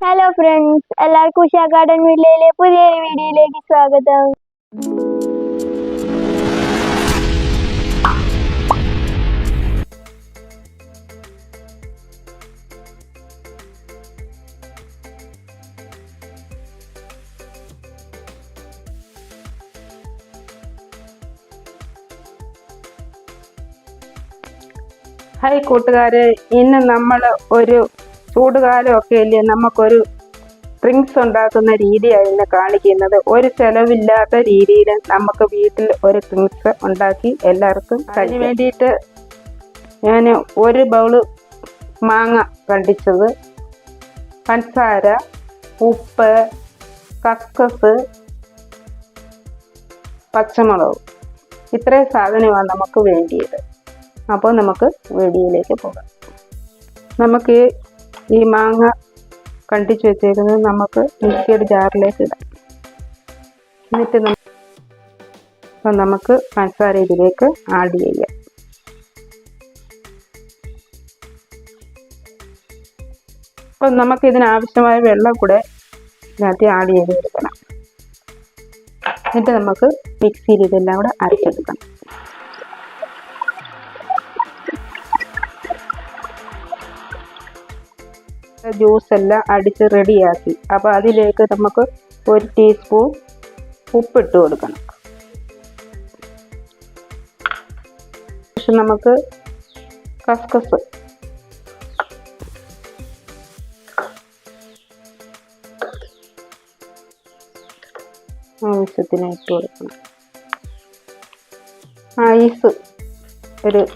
Hello friends എല്ലാവർക്കും Usha garden വില്ലയിലെ പുതിയൊരു വീഡിയോയിലേക്ക് സ്വാഗതം. ഹായ് കൂട്ടുകാരെ. ഇന്ന് നമ്മൾ ഒരു ചൂടുകാലമൊക്കെ ഇല്ലേ നമുക്കൊരു ഡ്രിങ്ക്സ് ഉണ്ടാക്കുന്ന രീതിയാണ് ഇന്ന് കാണിക്കുന്നത്. ഒരു ചെലവില്ലാത്ത രീതിയിൽ നമുക്ക് വീട്ടിൽ ഒരു ഡ്രിങ്ക്സ് ഉണ്ടാക്കി എല്ലാവർക്കും അതിന് വേണ്ടിയിട്ട് ഞാൻ ഒരു ബൗൾ മാങ്ങ കണ്ടിച്ചത്. പഞ്ചസാര ഉപ്പ് കക്കസ് പച്ചമുളക്. ഇത്രയും സാധനമാണ് നമുക്ക് വേണ്ടിയത്. അപ്പോൾ നമുക്ക് വീഡിയോയിലേക്ക് പോകാം. നമുക്ക് ഈ മാങ്ങ കണ്ടിച്ച് വെച്ചേക്കുന്നത് നമുക്ക് മിക്സിയുടെ ജാറിലേക്ക് ഇടാം. എന്നിട്ട് അപ്പം നമുക്ക് പഞ്ചസാര ഇതിലേക്ക് ആഡ് ചെയ്യാം. അപ്പം നമുക്ക് ഇതിനാവശ്യമായ വെള്ളം കൂടെ ഇതിനകത്ത് ആഡ് ചെയ്ത് കൊടുക്കണം എന്നിട്ട് നമുക്ക് മിക്സിയിൽ ഇതെല്ലാം കൂടെ അരച്ചെടുക്കണം. ജ്യൂസ് എല്ലാം അടിച്ച് റെഡിയാക്കി. അപ്പോൾ അതിലേക്ക് നമുക്ക് ഒരു ടീസ്പൂൺ ഉപ്പിട്ട് കൊടുക്കണം. പക്ഷെ നമുക്ക് കസ്കസ്. ആവശ്യത്തിന് ഇട്ട് കൊടുക്കണം. ഐസ് ഒരു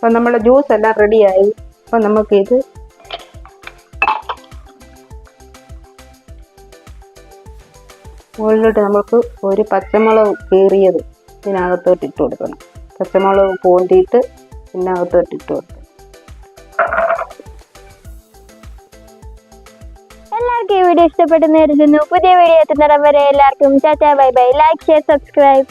അപ്പം നമ്മുടെ ജ്യൂസ് എല്ലാം റെഡിയായി അപ്പം നമുക്കിത് മുകളിലോട്ട് നമുക്ക് ഒരു പച്ചമുളക് കീറിയത് ഇതിനകത്തോട്ട് ഇട്ട് കൊടുക്കണം. പച്ചമുളക് പൂണ്ടിയിട്ട് ഇതിനകത്തോട്ട് ഇട്ട് കൊടുക്കണം. എല്ലാവർക്കും ഈ വീഡിയോ ഇഷ്ടപ്പെട്ടെന്ന് കരുതുന്നു. പുതിയ വീഡിയോ എത്തുന്നിടം വരെ എല്ലാവർക്കും ചാറ്റാ bye bye. Like share subscribe